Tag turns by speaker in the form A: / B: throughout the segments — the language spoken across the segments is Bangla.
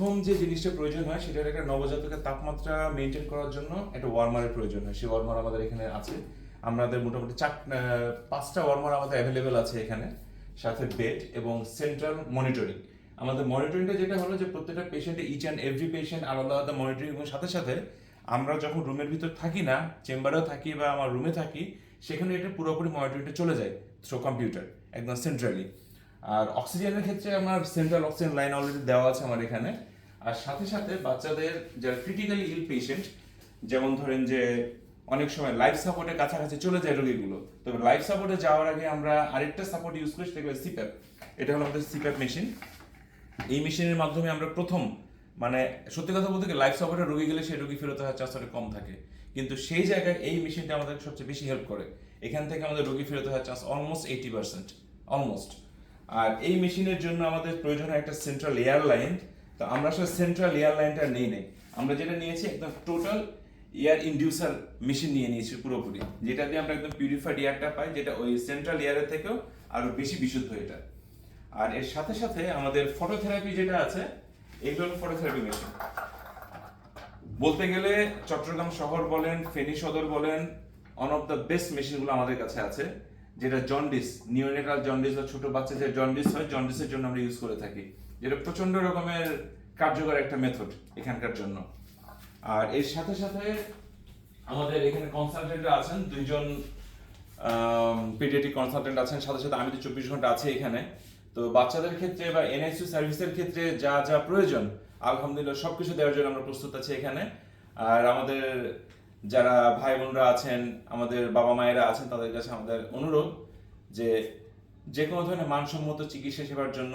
A: প্রথম যে জিনিসটা প্রয়োজন হয়, সেটা একটা নবজাতকের তাপমাত্রা মেনটেন করার জন্য একটা ওয়ার্মারের প্রয়োজন হয়। সেই ওয়ার্মার আমাদের এখানে আছে। আমাদের মোটামুটি চার পাঁচটা ওয়ার্মার আমাদের অ্যাভেলেবেল আছে এখানে। সাথে বেড এবং সেন্ট্রাল মনিটরিং আমাদের মনিটরিংটা যেটা হলো যে প্রত্যেকটা পেশেন্টে ইচ অ্যান্ড এভরি পেশেন্ট আলাদা আলাদা মনিটরিং এবং সাথে সাথে আমরা যখন রুমের ভিতর থাকি না, চেম্বারেও থাকি বা আমার রুমে থাকি, সেখানে এটা পুরোপুরি মনিটরিংটা চলে যায় থ্রু কম্পিউটার একদম সেন্ট্রালি আর অক্সিজেনের ক্ষেত্রে আমার সেন্ট্রাল অক্সিজেন লাইন অলরেডি দেওয়া আছে আমার এখানে। আর সাথে সাথে বাচ্চাদের যারা ক্রিটিক্যালি ইল পেশেন্ট যেমন ধরেন যে অনেক সময় লাইফ সাপোর্টের কাছাকাছি চলে যায় রোগীগুলো, তবে লাইফ সাপোর্টে যাওয়ার আগে আমরা আরেকটা সাপোর্ট ইউজ করি, সেটা সিপ্যাপ এটা হলো আমাদের সিপ্যাপ মেশিন এই মেশিনের মাধ্যমে আমরা প্রথম মানে সত্যি কথা বলতে লাইফ সাপোর্টে রোগী গেলে সেই রোগী ফেরত হওয়ার চান্স কম থাকে। কিন্তু সেই জায়গায় এই মেশিনটা আমাদের সবচেয়ে বেশি হেল্প করে। এখান থেকে আমাদের রোগী ফেরত হওয়ার chance almost eighty percent almost আর এই মেশিনের জন্য আমাদের প্রয়োজন হয় একটা সেন্ট্রাল এয়ার লাইন তো আমরা আসলে সেন্ট্রাল এয়ার লাইনটা নেই নেই। আমরা যেটা নিয়েছি একদম টোটাল এয়ার ইন্ডিউসার মেশিন নিয়ে নিয়েছি পুরোপুরি। যেটা দিয়ে আমরা একদম পিউরিফাইড এয়ারটা পাই, যেটা ওই সেন্ট্রাল এয়ারের থেকেও আরও বেশি বিশুদ্ধ এটা। আর এর সাথে সাথে আমাদের ফটোথেরাপি যেটা আছে, এগুলো ফটোথেরাপি মেশিন বলতে গেলে চট্টগ্রাম শহর বলেন, ফেনী সদর বলেন অন অফ দ্য বেস্ট মেশিনগুলো আমাদের কাছে আছে। যেটা জন্ডিস নিওনেটাল জন্ডিস বা ছোট বাচ্চা যে জন্ডিস হয় জন্ডিসের জন্য আমরা ইউজ করে থাকি। যেটা প্রচণ্ড রকমের কার্যকর একটা মেথড এখানকার জন্য। আর এর সাথে সাথে আমাদের এখানে কনসালটেন্ট আছেন, দুইজন পেডিয়াট্রিক কনসালটেন্ট আছেন, সাথে সাথে আমি তো চব্বিশ ঘণ্টা আছি এখানে। তো বাচ্চাদের ক্ষেত্রে বা এনআইসিউ সার্ভিসের ক্ষেত্রে যা যা প্রয়োজন, আলহামদুলিল্লাহ সবকিছু দেওয়ার জন্য আমরা প্রস্তুত আছি এখানে। আর আমাদের যারা ভাই বোনরা আছেন, আমাদের বাবা মায়েরা আছেন, তাদের কাছে আমাদের অনুরোধ যে যে কোনো ধরনের মানসম্মত চিকিৎসা সেবার জন্য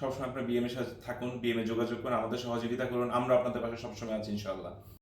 A: সবসময় আপনার বিএমএর সাথে থাকুন বিএমএ যোগাযোগ করুন, আমাদের সহযোগিতা করুন, আমরা আপনাদের পাশে সবসময় আছি ইনশাআল্লাহ।